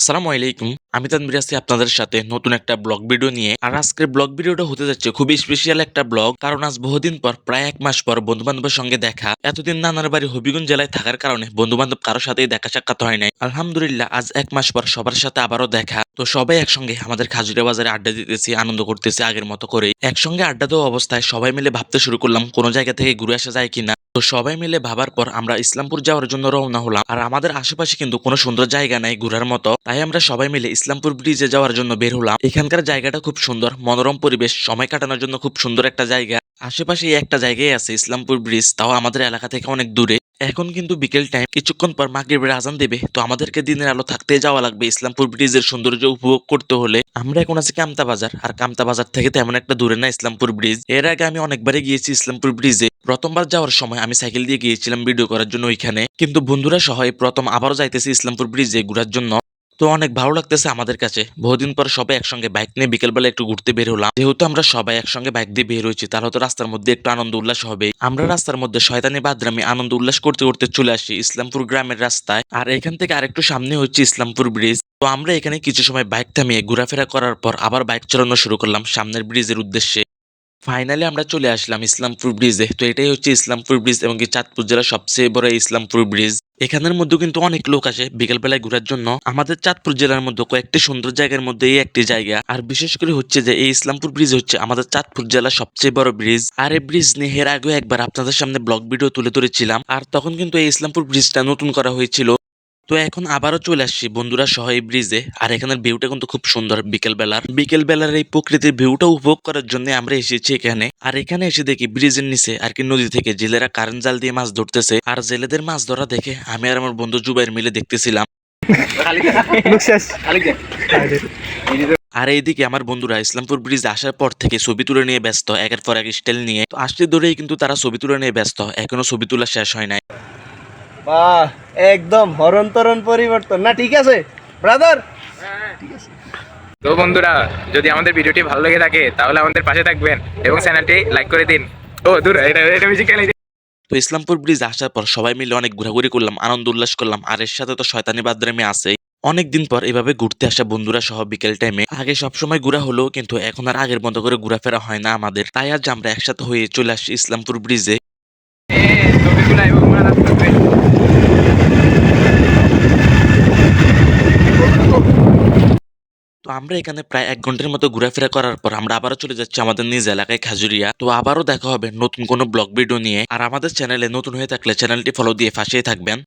আসসালামু আলাইকুম। আমি তানভীর আছি আপনাদের সাথে নতুন একটা ব্লগ ভিডিও নিয়ে। আর আজকের ব্লগ ভিডিওটা হতে যাচ্ছে খুবই স্পেশাল একটা ব্লগ। কারণ আজ বহুদিন পর, প্রায় এক মাস পর বন্ধু বান্ধবের সঙ্গে দেখা। এতদিন নানার বাড়ি হবিগঞ্জ জেলায় থাকার কারণে বন্ধু বান্ধব কারোর সাথেই দেখা সাক্ষাৎ হয় নাই। আলহামদুলিল্লাহ, আজ এক মাস পর সবার সাথে আবারও দেখা। তো সবাই একসঙ্গে আমাদের খাজুরা বাজারে আড্ডা দিতেছি, আনন্দ করতেছি আগের মতো করে। একসঙ্গে আড্ডা দেওয়া অবস্থায় সবাই মিলে ভাবতে শুরু করলাম, কোনো জায়গা থেকে ঘুরে আসা যায় কিনা। তো সবাই মিলে ভাবার পর আমরা ইসলামপুর যাওয়ার জন্য রওনা হলাম। আর আমাদের আশেপাশে কিন্তু কোনো সুন্দর জায়গা নাই ঘোরার মতো। তাই আমরা সবাই মিলে ইসলামপুর ব্রিজে যাওয়ার জন্য বের হলাম। এখানকার জায়গাটা খুব সুন্দর, মনোরম পরিবেশ, সময় কাটানোর জন্য খুব সুন্দর একটা জায়গা। আশেপাশে একটা জায়গায় আছে ইসলামপুর ব্রিজ তাও আমাদের এলাকা থেকে অনেক দূরে। এখন কিন্তু বিকেল টাইম কিছুক্ষণ পর মাগরিবের আজান দেবে, তো আমাদেরকে দিনের আলো থাকতে যাওয়া লাগবে ইসলামপুর ব্রিজের সৌন্দর্য উপভোগ করতে হলে। আমরা এখন আছি কামতা বাজার, আর কামতা বাজার থেকে তেমন একটা দূরে না ইসলামপুর ব্রিজের আগে আমি অনেকবারই গিয়েছি ইসলামপুর ব্রিজে প্রথমবার যাওয়ার সময় আমি সাইকেল দিয়ে গিয়েছিলাম ভিডিও করার জন্য ওইখানে। কিন্তু বন্ধুরা সহ প্রথম আবারও যাইতেছি ইসলামপুর ব্রিজে ঘোরার জন্য। তো অনেক ভালো লাগতেছে আমাদের কাছে। বহুদিন পর সবাই একসঙ্গে বাইক নিয়ে বিকেলবেলা একটু ঘুরতে বের হলাম। যেহেতু আমরা সবাই একসঙ্গে বাইক দিয়ে বের হয়েছি, তাহলে তো রাস্তার মধ্যে একটু আনন্দ উল্লাস হবে। আমরা রাস্তার মধ্যে শয়তানি বাদরামি, আনন্দ উল্লাস করতে করতে চলে আসি ইসলামপুর গ্রামের রাস্তায়। আর এখান থেকে আরেকটু সামনে হচ্ছে ইসলামপুর ব্রিজ তো আমরা এখানে কিছু সময় বাইক থামিয়ে ঘোরাফেরা করার পর আবার বাইক চালানো শুরু করলাম সামনের ব্রিজের উদ্দেশ্যে। ফাইনালি আমরা চলে আসলাম ইসলামপুর ব্রিজে তো এটাই হচ্ছে ইসলামপুর ব্রিজ এবং কি চাঁদপুর জেলার সবচেয়ে বড় ইসলামপুর ব্রিজ এখানের মধ্যে কিন্তু অনেক লোক আসে বিকেলবেলায় ঘোরার জন্য। আমাদের চাঁদপুর জেলার মধ্যে কয়েকটি সুন্দর জায়গার মধ্যে এই একটি জায়গা। আর বিশেষ করে হচ্ছে যে এই ইসলামপুর ব্রিজ হচ্ছে আমাদের চাঁদপুর জেলার সবচেয়ে বড় ব্রিজ আর এই ব্রিজ নিয়ে এর একবার আপনাদের সামনে ব্লগ ভিডিও তুলে ধরেছিলাম। আর তখন কিন্তু এই ইসলামপুর ব্রিজটা নতুন করা হয়েছিল। তো এখন আবারও চলে আসছি বন্ধুরা সহ ব্রিজে। আর এখানের ভিউটা কিন্তু খুব সুন্দর বিকেল বেলার বিকেল বেলার এই প্রকৃতির ভিউটা উপভোগ করার জন্য আমরা এসেছি এখানে। আর এখানে এসে দেখি ব্রিজের নিচে আর কি নদী থেকে জেলেরা কারেন্ট জাল দিয়ে মাছ ধরতেছে। আর জেলেদের মাছ ধরা দেখে আমি আর আমার বন্ধু জুবাইর মিলে দেখতেছিলাম। আর এইদিকে আমার বন্ধুরা ইসলামপুর ব্রিজ আসার পর থেকে ছবি তুলে নিয়ে ব্যস্ত, একের পর এক স্টাইল নিয়ে। তো আসতে ধরেই কিন্তু তারা ছবি তুলে নিয়ে ব্যস্ত, এখনও ছবি তোলা শেষ হয় নাই। বাহ একদম হরণ তরণ পরিবর্তন। না ঠিক আছে? ব্রাদার তো বন্ধুরা যদি আমাদের ভিডিওটি ভালো লেগে থাকে তাহলে আমাদের পাশে থাকবেন এবং চ্যানেলটি লাইক করে দিন। ও দূর এটা এটা মিউজিক খেলে তো ইসলামপুর ব্রিজ আসার পর সবাই মিলে অনেক ঘোরাঘুরি করলাম আনন্দ উল্লাস করলাম আর এর সাথে তো শয়তানি বাদ্রামি আছে অনেকদিন পর এভাবে ঘুরতে আসা বন্ধুরা সহ বিকেল টাইমে আগে সবসময় ঘোরা হলো কিন্তু এখন আর আগের মতো করে ঘোরাফেরা হয় না আমাদের। তাই আজ আমরা একসাথে হয়ে চলে আসি ইসলামপুর ব্রিজে ছবিগুলো এবং মারা থাকবে তো আমরা এখানে প্রায় এক ঘণ্টার মতো ঘোরাফেরা করার পর আমরা আবারও চলে যাচ্ছি আমাদের নিজ এলাকায় খাজুরিয়া। তো আবারও দেখা হবে নতুন কোনো ব্লগ ভিডিও নিয়ে। আর আমাদের চ্যানেলে নতুন হয়ে থাকলে চ্যানেলটি ফলো দিয়ে ফাঁসিয়ে থাকবেন।